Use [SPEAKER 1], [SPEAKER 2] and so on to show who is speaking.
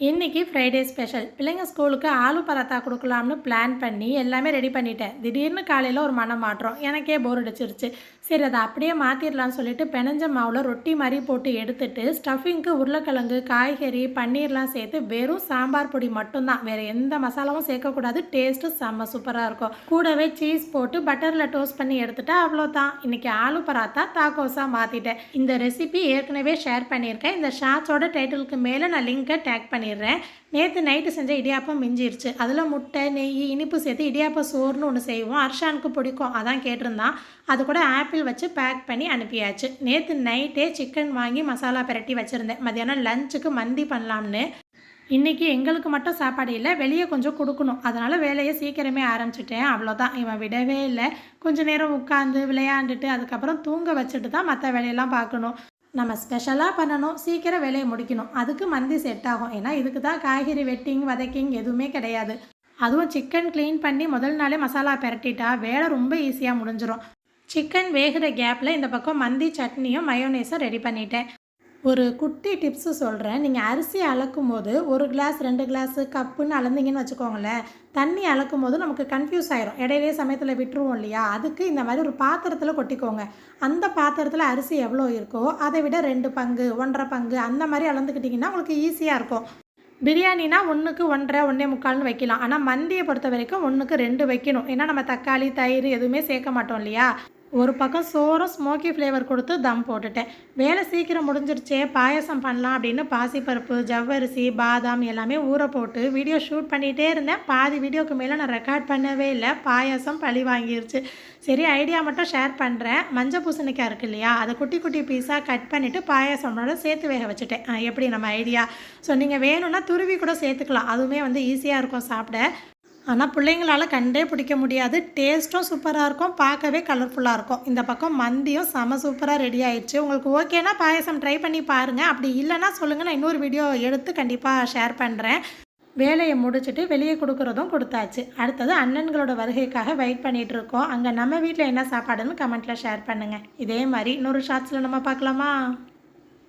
[SPEAKER 1] இன்னைக்கு Friday special பிள்ளைங்க ஸ்கூலுக்கு ஆலு பராத்தா கொடுக்கலாம்னு பிளான் பண்ணி எல்லாமே ரெடி பண்ணிட்டேன். திடீர்னு காலையில் ஒரு மனம் மாற்றம் எனக்கே போர் அடிச்சிருச்சு. சரி அதை அப்படியே மாற்றிடலாம்னு சொல்லிட்டு பெனஞ்ச மாவில் ரொட்டி மாதிரி போட்டு எடுத்துட்டு ஸ்டஃபிங்க்கு உருளைக்கிழங்கு காய்கறி பன்னீர்லாம் சேர்த்து வெறும் சாம்பார் பொடி மட்டும்தான். வேறு எந்த மசாலாவும் சேர்க்கக்கூடாது. டேஸ்ட்டு செம்ம சூப்பராக இருக்கும். கூடவே சீஸ் போட்டு பட்டரில் டோஸ்ட் பண்ணி எடுத்துட்டா அவ்வளோதான் இன்றைக்கி ஆலு பராத்தா தாக்கோஸாக மாற்றிட்டேன் இந்த ரெசிபி ஏற்கனவே ஷேர் பண்ணியிருக்கேன். இந்த ஷார்ட்ஸோட டைட்டிலுக்கு மேலே நான் லிங்கை டேக் பண்ணி பண்ணிடுறேன். நேற்று நைட்டு செஞ்ச இடியாப்பம் மிஞ்சிருச்சு. அதில் முட்டை நெய் இனிப்பு சேர்த்து இடியாப்பம் சோறுன்னு ஒன்று செய்வோம். அர்ஷானுக்கு பிடிக்கும். அதான் கேட்டிருந்தான். அது கூட ஆப்பிள் வச்சு பேக் பண்ணி அனுப்பியாச்சு. நேற்று நைட்டே சிக்கன் வாங்கி மசாலா பிரட்டி வச்சுருந்தேன். மதியானம் லஞ்சுக்கு மந்தி பண்ணலாம்னு. இன்றைக்கி எங்களுக்கு மட்டும் சாப்பாடு இல்லை வெளியே கொஞ்சம் கொடுக்கணும். அதனால் வேலையை சீக்கிரமே ஆரம்பிச்சிட்டேன். அவ்வளோதான் இவன் விடவே இல்லை. கொஞ்ச நேரம் உட்காந்து விளையாண்டுட்டு அதுக்கப்புறம் தூங்க வச்சுட்டு தான் மற்ற வேலையெல்லாம் பார்க்கணும். நம்ம ஸ்பெஷலாக பண்ணணும் சீக்கிரம் வேலையை முடிக்கணும். அதுக்கு மந்தி செட் ஆகும். ஏன்னா இதுக்கு தான் காய்கறி வெட்டிங் வதக்கிங் எதுவுமே கிடையாது. அதுவும் சிக்கன் க்ளீன் பண்ணி முதல் நாளே மசாலா பிரட்டிட்டா வேலை ரொம்ப ஈஸியாக முடிஞ்சிடும் சிக்கன் வேகிற கேப்பில் இந்த பக்கம் மந்தி சட்னியும் மயோனேஸும் ரெடி பண்ணிட்டேன். ஒரு குட்டி டிப்ஸு சொல்கிறேன் நீங்கள் அரிசி அளக்கும் போது ஒரு கிளாஸ் ரெண்டு கிளாஸு கப்புன்னு அளந்தீங்கன்னு வச்சுக்கோங்களேன். தண்ணி அளக்கும் போது நமக்கு கன்ஃபியூஸ் ஆயிரும். இடையிலே சமயத்தில் விட்டுருவோம் இல்லையா? அதுக்கு இந்த மாதிரி ஒரு பாத்திரத்தில் கொட்டிக்கோங்க. அந்த பாத்திரத்தில் அரிசி எவ்வளோ இருக்கோ அதை விட ரெண்டு பங்கு ஒன்றரை பங்கு அந்த மாதிரி அளந்துக்கிட்டிங்கன்னா உங்களுக்கு ஈஸியாக இருக்கும். பிரியாணினா ஒன்றுக்கு ஒன்றரை ஒன்றே முக்கால்னு வைக்கலாம். ஆனால் மந்தியை பொறுத்த வரைக்கும் ஒன்றுக்கு ரெண்டு வைக்கணும். ஏன்னா நம்ம தக்காளி தயிர் எதுவுமே சேர்க்க மாட்டோம் இல்லையா? ஒரு பக்கம் சோறும் ஸ்மோக்கி ஃப்ளேவர் கொடுத்து தம் போட்டுட்டேன். வேலை சீக்கிரம் முடிஞ்சிருச்சே பாயசம் பண்ணலாம் அப்படின்னு பாசிப்பருப்பு ஜவ்வரிசி பாதாம் எல்லாமே ஊற போட்டு வீடியோ ஷூட் பண்ணிகிட்டே இருந்தேன். பாதி வீடியோக்கு மேலே நான் ரெக்கார்ட் பண்ணவே இல்லை. பாயசம் பழி வாங்கிருச்சு. சரி ஐடியா மட்டும் ஷேர் பண்ணுறேன் மஞ்சள் பூசணிக்காய் இருக்கு இல்லையா அதை குட்டி குட்டி பீஸாக கட் பண்ணிவிட்டு பாயசமோட சேர்த்து வேக வச்சுட்டேன். எப்படி நம்ம ஐடியா ஸோ நீங்கள் வேணும்னா துருவி கூட சேர்த்துக்கலாம். அதுவுமே வந்து ஈஸியாக இருக்கும் சாப்பிட. ஆனால் பிள்ளைங்களால் கண்டே பிடிக்க முடியாது. டேஸ்ட்டும் சூப்பராக இருக்கும். பார்க்கவே கலர்ஃபுல்லாக இருக்கும். இந்த பக்கம் மந்தியும் செம சூப்பராக ரெடி ஆயிடுச்சு. உங்களுக்கு ஓகேனா பாயசம் ட்ரை பண்ணி பாருங்கள் அப்படி இல்லைன்னா சொல்லுங்கள் நான் இன்னொரு வீடியோ எடுத்து கண்டிப்பாக ஷேர் பண்ணுறேன் வேலையை முடிச்சுட்டு வெளியே கொடுக்குறதும் கொடுத்தாச்சு. அடுத்தது அண்ணன்களோட வருகைக்காக வெயிட் பண்ணிகிட்டு இருக்கோம். அங்கே நம்ம வீட்டில் என்ன சாப்பாடுன்னு கமெண்ட்டில் ஷேர் பண்ணுங்கள் இதே மாதிரி இன்னொரு ஷார்ட்ஸில் நம்ம பார்க்கலாமா?